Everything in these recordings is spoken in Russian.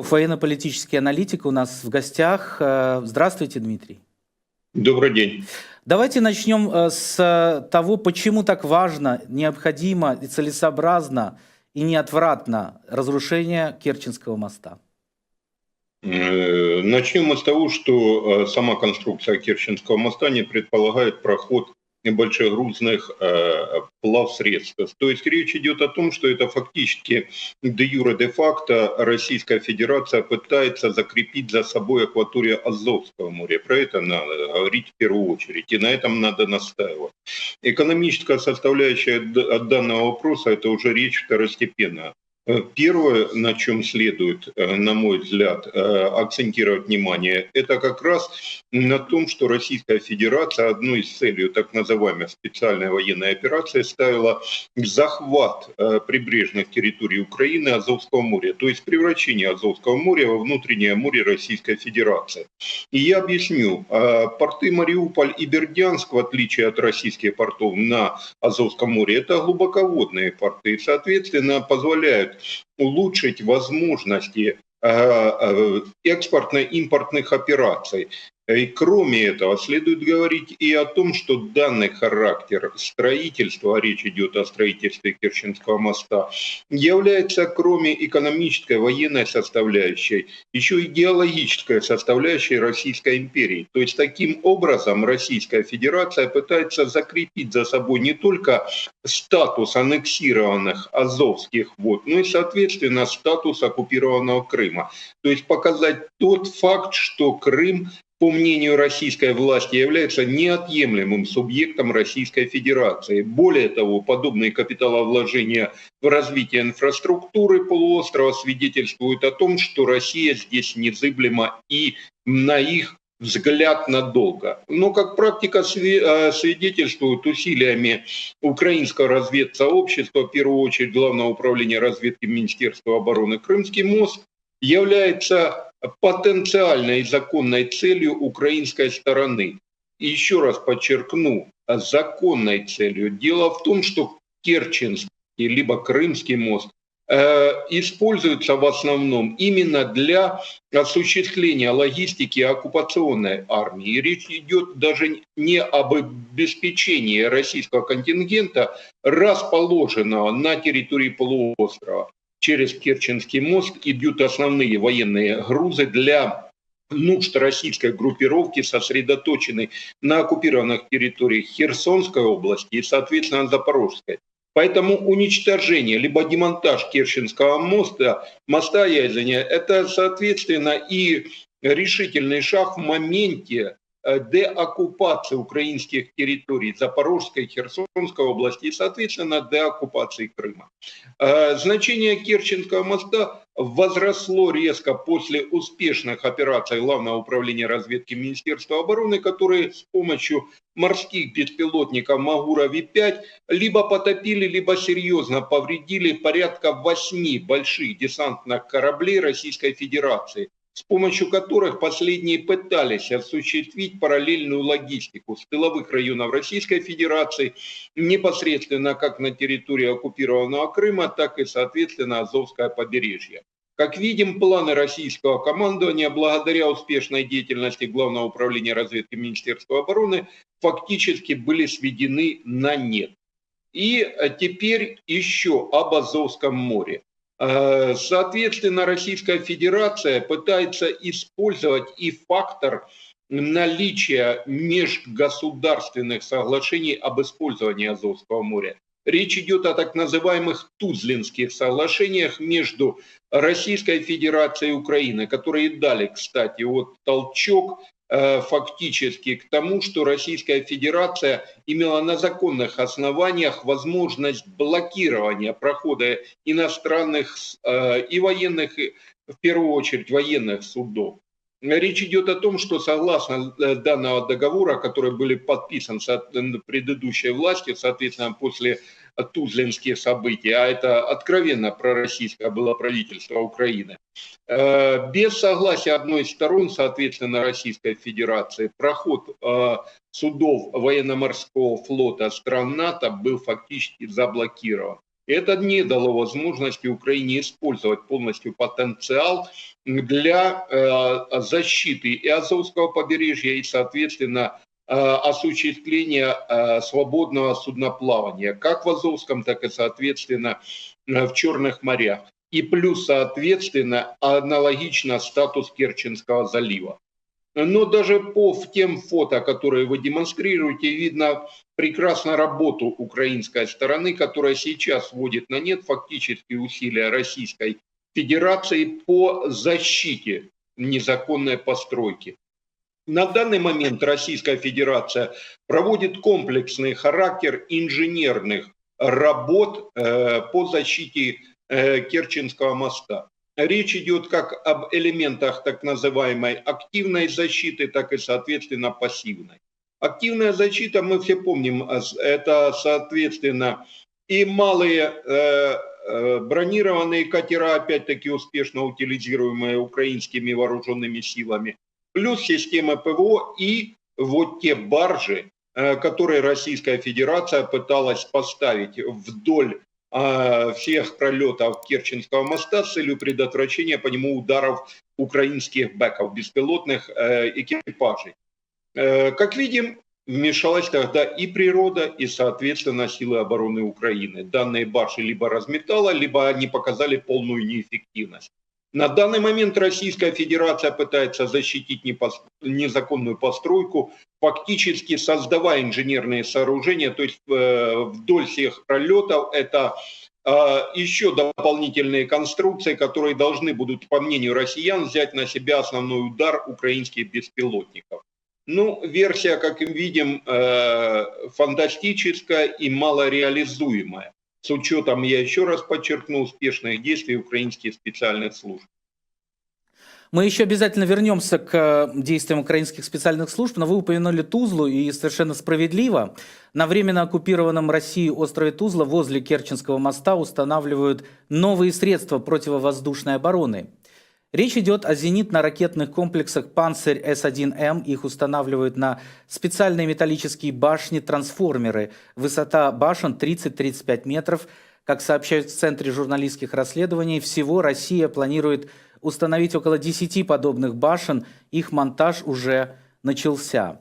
Военно-политический аналитик у нас в гостях. Э, здравствуйте, Дмитрий. Добрый день. Давайте начнем э, с того, почему так важно, необходимо и целесообразно и неотвратно разрушение Керченского моста. Э, начнем мы с того, что сама конструкция Керченского моста не предполагает проход большегрузных э, плавсредств. То есть речь идет о том, что это фактически де юре де факто Российская Федерация пытается закрепить за собой акваторию Азовского моря. Про это надо говорить в первую очередь, и на этом надо настаивать. Экономическая составляющая данного вопроса – это уже речь второстепенная. Э, первое, на чем следует, э, на мой взгляд, э, акцентировать внимание, это как раз на том, что Российская Федерация одной из целей так называемой специальной военной операции ставила захват прибрежных территорий Украины Азовского моря, то есть превращение Азовского моря во внутреннее море Российской Федерации. И я объясню, порты Мариуполь и Бердянск, в отличие от российских портов на Азовском море, это глубоководные порты, и, соответственно, позволяют улучшить возможности э, э, экспортно-импортных операций. И кроме этого, следует говорить и о том, что данный характер строительства, а речь идет о строительстве Керченского моста, является, кроме экономической, военной составляющей, еще идеологической составляющей Российской империи. То есть таким образом Российская Федерация пытается закрепить за собой не только статус аннексированных азовских вод, но и, соответственно, статус оккупированного Крыма. То есть показать тот факт, что Крым по мнению российской власти, является неотъемлемым субъектом Российской Федерации. Более того, подобные капиталовложения в развитие инфраструктуры полуострова свидетельствуют о том, что Россия здесь незыблема и на их взгляд надолго. Но как практика э, свидетельствует усилиями украинского разведсообщества, в первую очередь Главного управления разведки Министерства обороны Крымский мост, является потенциальной законной целью украинской стороны. И еще раз подчеркну, законной целью. Дело в том, что Керченский либо Крымский мост э, используется в основном именно для осуществления логистики оккупационной армии. И речь идет даже не об обеспечении российского контингента, расположенного на территории полуострова, через Керченский мост идут основные военные грузы для нужд российской группировки, сосредоточенной на оккупированных территориях Херсонской области и, соответственно, Запорожской. Поэтому уничтожение либо демонтаж Керченского моста, моста Языня, это, соответственно, и решительный шаг в моменте деоккупации украинских территорий Запорожской, Херсонской области и, соответственно, деоккупации Крыма. Э, значение Керченского моста возросло резко после успешных операций Главного управления разведки Министерства обороны, которые с помощью морских беспилотников Магура-Ви-5 либо потопили, либо серьезно повредили порядка восьми больших десантных кораблей Российской Федерации – с помощью которых последние пытались осуществить параллельную логистику с тыловых районов Российской Федерации непосредственно как на территории оккупированного Крыма, так и, соответственно, Азовское побережье. Как видим, планы российского командования, благодаря успешной деятельности Главного управления разведки Министерства обороны, фактически были сведены на нет. И теперь еще об Азовском море. Э, соответственно, Российская Федерация пытается использовать и фактор наличия межгосударственных соглашений об использовании Азовского моря. Речь идет о так называемых Тузлинских соглашениях между Российской Федерацией и Украиной, которые дали, кстати, вот толчок фактически к тому, что Российская Федерация имела на законных основаниях возможность блокирования прохода иностранных э, и военных, в первую очередь военных судов. Речь идет о том, что согласно э, данного договора, который был подписан предыдущей властью, соответственно, после тузлинских событий, а это откровенно пророссийское было правительство Украины, э, без согласия одной из сторон, соответственно, Российской Федерации, проход э, судов военно-морского флота стран НАТО был фактически заблокирован. Это не дало возможности Украине использовать полностью потенциал для э, защиты и Азовского побережья, и, соответственно, э, осуществления э, свободного судноплавания, как в Азовском, так и, соответственно, в Черных морях. И плюс, соответственно, аналогично статус Керченского залива. Но даже по тем фото, которые вы демонстрируете, видно прекрасно работу украинской стороны, которая сейчас вводит на нет фактические усилия Российской Федерации по защите незаконной постройки. На данный момент Российская Федерация проводит комплексный характер инженерных работ э, по защите э, Керченского моста. Речь идет как об элементах так называемой активной защиты, так и, соответственно, пассивной. Активная защита, мы все помним, это, соответственно, и малые э, э, бронированные катера, опять-таки успешно утилизируемые украинскими вооруженными силами, плюс система ПВО и вот те баржи, э, которые Российская Федерация пыталась поставить вдоль всех пролетов Керченского моста с целью предотвращения по нему ударов украинских бэков, беспилотных э, экипажей. Э, как видим, вмешалась тогда и природа, и, соответственно, силы обороны Украины. Данные башни либо разметала, либо они показали полную неэффективность. На данный момент Российская Федерация пытается защитить незаконную постройку, фактически создавая инженерные сооружения, то есть э, вдоль всех пролетов это э, еще дополнительные конструкции, которые должны будут, по мнению россиян, взять на себя основной удар украинских беспилотников. Ну, версия, как видим, э, фантастическая и малореализуемая, с учетом, я еще раз подчеркну, успешных действий украинских специальных служб. Мы еще обязательно вернемся к э, действиям украинских специальных служб, но вы упомянули Тузлу, и совершенно справедливо. На временно оккупированном Россией острове Тузла возле Керченского моста устанавливают новые средства противовоздушной обороны – Речь идет о зенитно-ракетных комплексах «Панцирь С-1М». Их устанавливают на специальные металлические башни-трансформеры. Высота башен 30-35 метров. Как сообщают в Центре журналистских расследований, всего Россия планирует установить около 10 подобных башен. Их монтаж уже начался.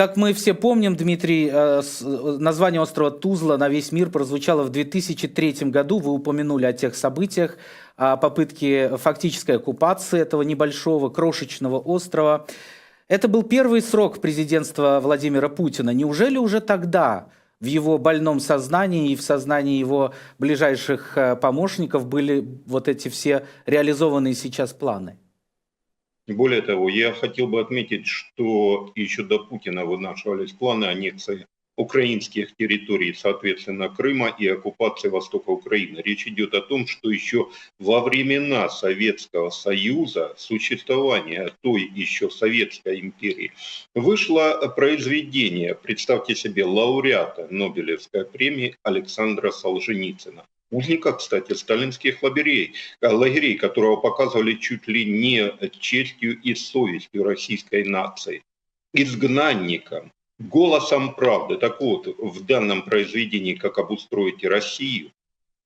Как мы все помним, Дмитрий, э, э, название острова Тузла на весь мир прозвучало в 2003 году. Вы упомянули о тех событиях, о попытке фактической оккупации этого небольшого крошечного острова. Это был первый срок президентства Владимира Путина. Неужели уже тогда в его больном сознании и в сознании его ближайших э, помощников были вот эти все реализованные сейчас планы? Более того, я хотел бы отметить, что еще до Путина вынашивались планы аннексии украинских территорий, соответственно, Крыма и оккупации востока Украины. Речь идет о том, что еще во времена Советского Союза, существования той еще Советской империи, вышло произведение, представьте себе, лауреата Нобелевской премии Александра Солженицына узника, кстати, сталинских лагерей, лагерей, которого показывали чуть ли не честью и совестью российской нации, изгнанником, голосом правды. Так вот, в данном произведении «Как обустроить Россию»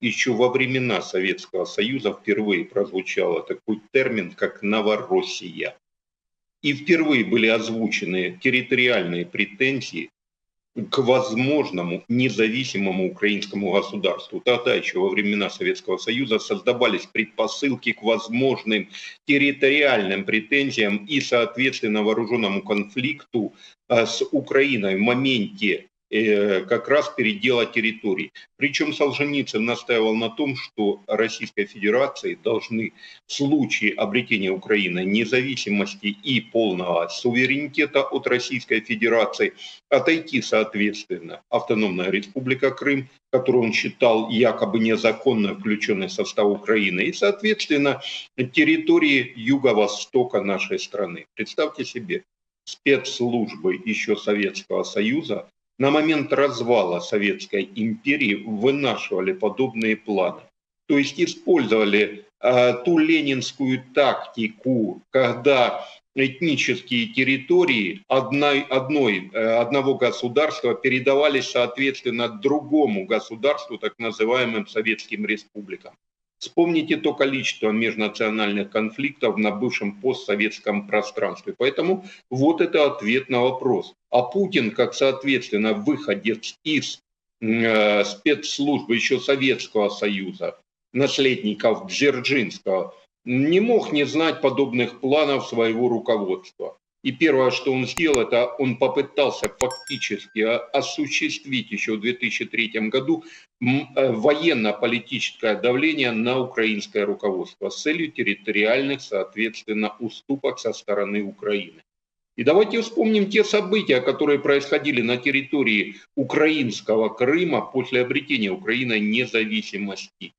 еще во времена Советского Союза впервые прозвучал такой термин, как «Новороссия». И впервые были озвучены территориальные претензии к возможному независимому украинскому государству. Тогда еще во времена Советского Союза создавались предпосылки к возможным территориальным претензиям и, соответственно, вооруженному конфликту э, с Украиной в моменте как раз передела территорий. Причем Солженицын настаивал на том, что Российской Федерации должны в случае обретения Украины независимости и полного суверенитета от Российской Федерации отойти, соответственно, автономная республика Крым, которую он считал якобы незаконно включенной в состав Украины, и, соответственно, территории юго-востока нашей страны. Представьте себе, спецслужбы еще Советского Союза на момент развала Советской империи вынашивали подобные планы. То есть использовали э, ту ленинскую тактику, когда этнические территории одной, одной, э, одного государства передавались соответственно другому государству, так называемым советским республикам. Вспомните то количество межнациональных конфликтов на бывшем постсоветском пространстве. Поэтому вот это ответ на вопрос. А Путин, как соответственно выходец из э, спецслужбы еще Советского Союза, наследников Дзержинского, не мог не знать подобных планов своего руководства. И первое, что он сделал, это он попытался фактически осуществить еще в 2003 году э, военно-политическое давление на украинское руководство с целью территориальных, соответственно, уступок со стороны Украины. И давайте вспомним те события, которые происходили на территории украинского Крыма после обретения Украины независимости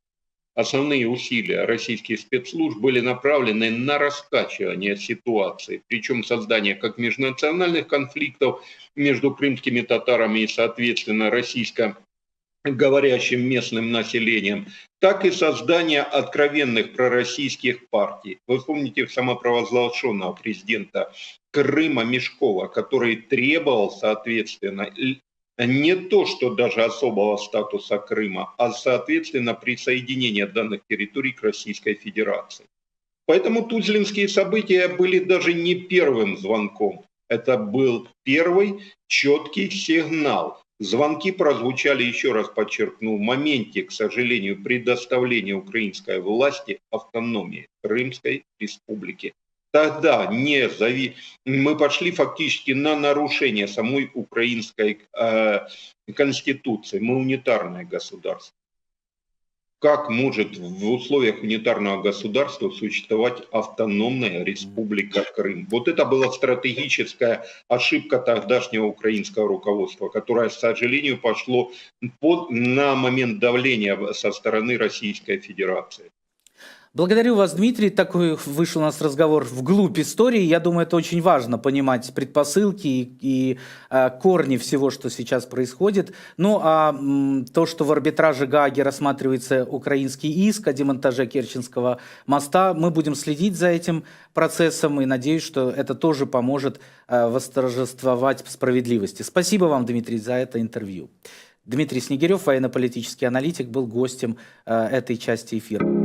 основные усилия российских спецслужб были направлены на раскачивание ситуации, причем создание как межнациональных конфликтов между крымскими татарами и, соответственно, российско говорящим местным населением, так и создание откровенных пророссийских партий. Вы помните самопровозглашенного президента Крыма Мешкова, который требовал, соответственно, не то, что даже особого статуса Крыма, а, соответственно, присоединение данных территорий к Российской Федерации. Поэтому тузлинские события были даже не первым звонком. Это был первый четкий сигнал. Звонки прозвучали, еще раз подчеркну, в моменте, к сожалению, предоставления украинской власти автономии Крымской республики тогда не зави... мы пошли фактически на нарушение самой украинской э, конституции. Мы унитарное государство. Как может в условиях унитарного государства существовать автономная республика Крым? Вот это была стратегическая ошибка тогдашнего украинского руководства, которое, к сожалению, пошло под, на момент давления со стороны Российской Федерации. Благодарю вас, Дмитрий. Такой вышел у нас разговор вглубь истории. Я думаю, это очень важно понимать предпосылки и, и э, корни всего, что сейчас происходит. Ну а м, то, что в арбитраже Гааги рассматривается украинский иск о демонтаже Керченского моста, мы будем следить за этим процессом и надеюсь, что это тоже поможет э, восторжествовать справедливости. Спасибо вам, Дмитрий, за это интервью. Дмитрий Снегирев, военно-политический аналитик, был гостем э, этой части эфира.